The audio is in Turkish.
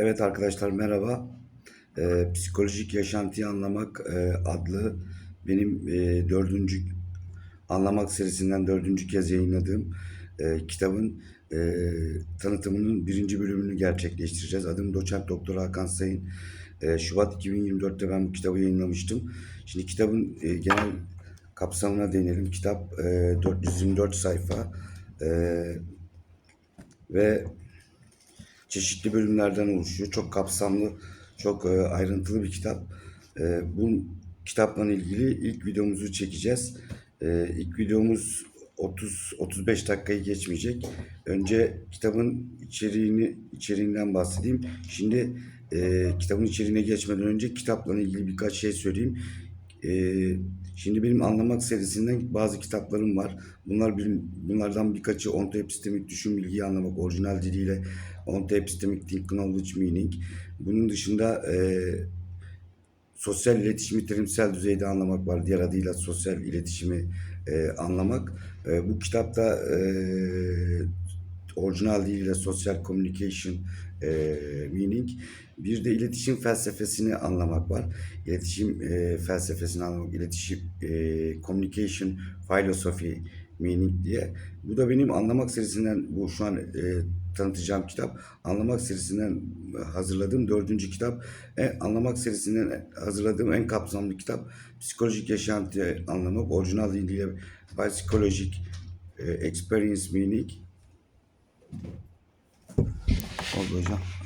Evet arkadaşlar merhaba. Ee, Psikolojik Yaşantıyı Anlamak e, adlı benim e, dördüncü Anlamak serisinden dördüncü kez yayınladığım e, kitabın e, tanıtımının birinci bölümünü gerçekleştireceğiz. Adım Doçent Doktor Hakan Sayın. E, Şubat 2024'te ben bu kitabı yayınlamıştım. Şimdi kitabın e, genel kapsamına değinelim. Kitap e, 424 sayfa e, ve çeşitli bölümlerden oluşuyor. Çok kapsamlı, çok e, ayrıntılı bir kitap. E, bu kitapla ilgili ilk videomuzu çekeceğiz. E, ilk videomuz 30-35 dakikayı geçmeyecek. Önce kitabın içeriğini içeriğinden bahsedeyim. Şimdi e, kitabın içeriğine geçmeden önce kitapla ilgili birkaç şey söyleyeyim. E, şimdi benim anlamak serisinden bazı kitaplarım var. Bunlar bir, bunlardan birkaçı ontoepistemik düşün bilgiyi anlamak orijinal diliyle ontoepistemik think knowledge meaning. Bunun dışında e, sosyal iletişimi terimsel düzeyde anlamak var. Diğer adıyla sosyal iletişimi e, anlamak. E, bu kitapta e, orijinal diliyle social communication e, meaning. Bir de iletişim felsefesini anlamak var. İletişim e, felsefesini anlamak, iletişim e, communication philosophy meaning diye. Bu da benim anlamak serisinden bu şu an e, tanıtacağım kitap. Anlamak serisinden hazırladığım dördüncü kitap. E, anlamak serisinden hazırladığım en kapsamlı kitap. Psikolojik yaşantıyı anlamak. Orijinal diliyle Psychologic e, Experience Meaning. 我坐下。